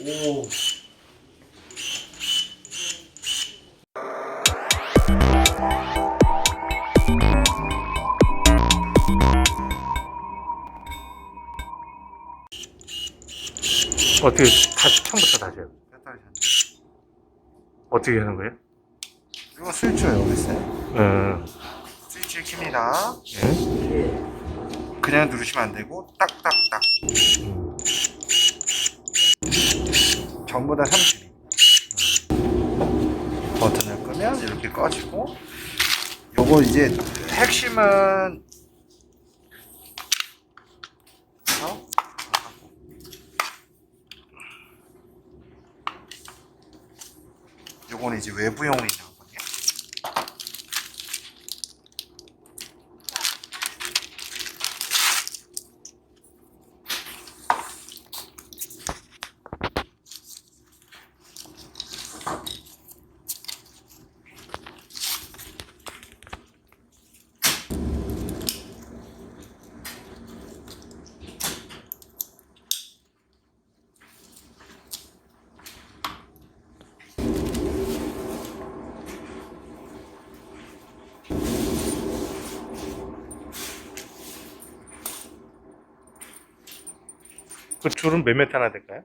오. 어떻게 다시 처음부터 다시 해요? 배터리 전 어떻게 하는 거예요? 이거 스위치가 여기 있어요. 음, 스위치를 킵니다. 예? 그냥 누르시면 안 되고 딱딱딱. 전부 다 32. 버튼을 끄면 이렇게 꺼지고 요거 이제 핵심은 어? 요거는 이제 외부용이 나 그 줄은 몇 메타나 될까요?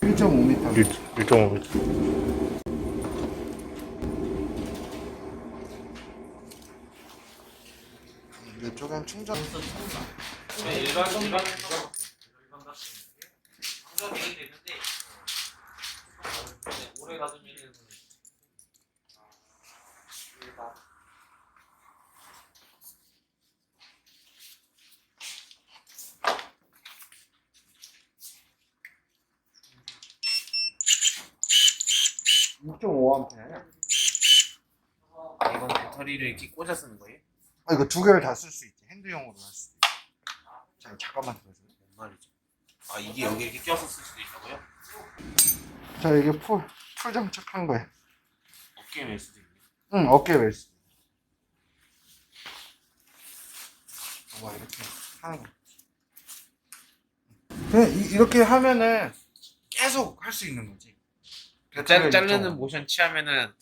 1.5m. 1.5m. 이쪽엔 충전. 네, 일반 일반 네, 오래 가두면 6.5A야. 아, 이건 배터리를 이렇게 꽂아 쓰는 거예요? 아, 이거 두 개를 다 쓸 수 있지. 핸드용으로 할수 있지. 자, 잠깐만 들어주세요. 뭔 말이죠? 아 이게 여기 이렇게 껴서 쓸 수도 있다고요? 자, 이게 풀, 풀 장착한 거야. 어깨에 멜 수도 있네. 응, 어깨에 멜 수. 와, 이렇게 하는 거. 그냥 이, 이렇게 하면은 계속 할 수 있는 거지. 짤, 자르는 모션 취하면은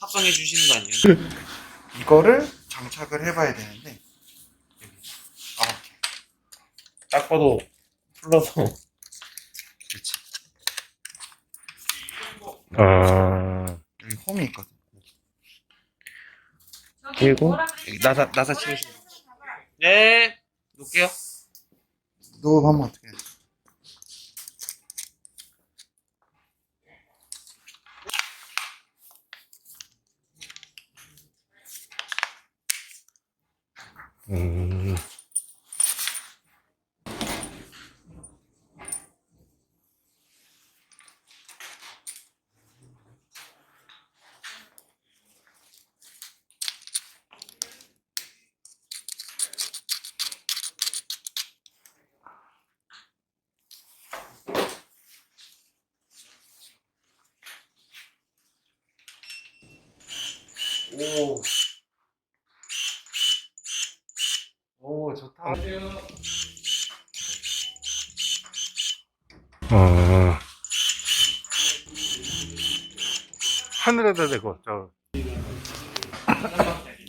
합성해 주시는 거 아니에요? 이거를 장착을 해봐야 되는데. 여기. 아, 오케이. 딱 봐도 풀러서 그렇지. 아, 여기 홈이 있거든. 그리고 여기 나사 나사 치우시면 네 놓을게요 너 하면 어떻게 해? 음, 오. 오, 좋다. 어. 하늘에다 대고, 저,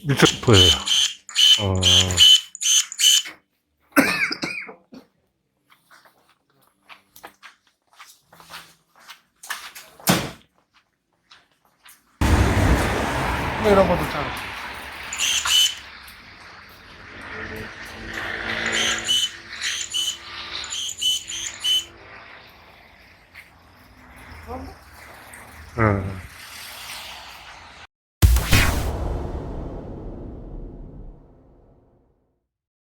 밑에 보여요. 어, 뭐 이런 것도 잘. 어.